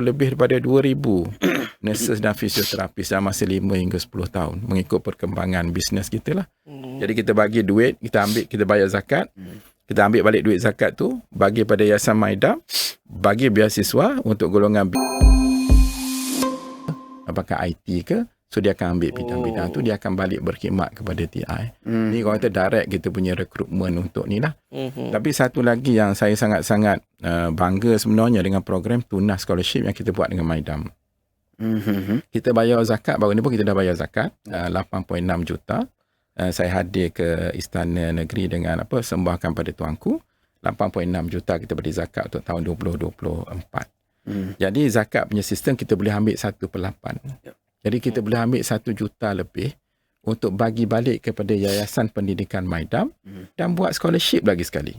lebih daripada 2,000 nurses dan fisioterapis dalam masa 5 hingga 10 tahun mengikut perkembangan bisnes kita lah. Hmm. Jadi kita bagi duit, kita ambil, kita bayar zakat. Hmm. Kita ambil balik duit zakat tu, bagi pada Yayasan Maidam, bagi beasiswa untuk golongan apakah IT ke, so dia akan ambil bidang-bidang oh. tu, dia akan balik berkhidmat kepada TI. Hmm. Ni kita direct kita punya rekrutmen untuk ni lah. Hmm. Tapi satu lagi yang saya sangat-sangat uh, bangga sebenarnya dengan program Tunas Scholarship yang kita buat dengan Maidam. Mm-hmm. Kita bayar zakat, baru ni pun kita dah bayar zakat, uh, 8.6 juta. Uh, saya hadir ke Istana Negeri dengan apa sembahkan pada tuanku 8.6 juta kita beri zakat untuk tahun 2024. Hmm. Jadi zakat punya sistem kita boleh ambil 1 per 8. Ya. Jadi kita hmm. boleh ambil 1 juta lebih untuk bagi balik kepada Yayasan Pendidikan Maidam hmm. dan buat scholarship lagi sekali.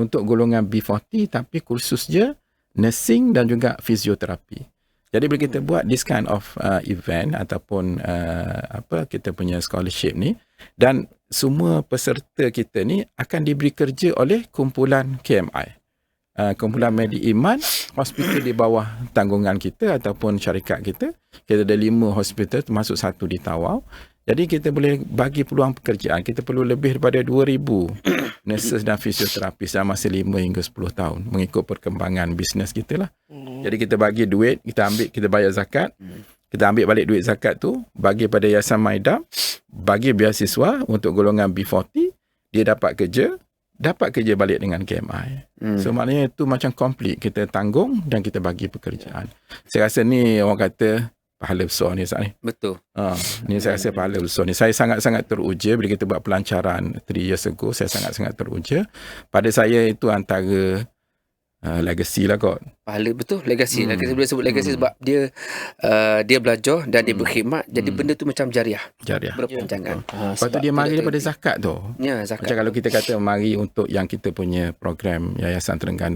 Untuk golongan B40 tapi kursus je nursing dan juga fisioterapi. Jadi bila kita hmm. buat this kind of uh, event ataupun uh, apa kita punya scholarship ni dan semua peserta kita ni akan diberi kerja oleh kumpulan KMI. Uh, kumpulan Medi Iman, hospital di bawah tanggungan kita ataupun syarikat kita. Kita ada lima hospital termasuk satu di Tawau. Jadi kita boleh bagi peluang pekerjaan. Kita perlu lebih daripada 2,000 nurses dan fisioterapis dalam masa 5 hingga 10 tahun mengikut perkembangan bisnes kita lah. Hmm. Jadi kita bagi duit, kita ambil, kita bayar zakat. Kita ambil balik duit zakat tu, bagi pada Yayasan Maidam, bagi beasiswa untuk golongan B40, dia dapat kerja, dapat kerja balik dengan KMI. Hmm. So maknanya itu macam komplit. Kita tanggung dan kita bagi pekerjaan. Saya rasa ni orang kata pahala besar ni saat ni. Betul. Ha, ni saya rasa pahala besar ni. Saya sangat-sangat teruja bila kita buat pelancaran 3 years ago. Saya sangat-sangat teruja. Pada saya itu antara uh, legacy lah kot. Pahala betul legacy. Hmm. Legacy boleh sebut legacy hmm. sebab dia uh, dia belajar dan dia hmm. berkhidmat. Jadi hmm. benda tu macam jariah. Jariah. Berpanjangan. Ya. Ha, Lepas tu dia mari daripada zakat tu. Ya, zakat. Macam kalau kita kata mari untuk yang kita punya program Yayasan Terengganu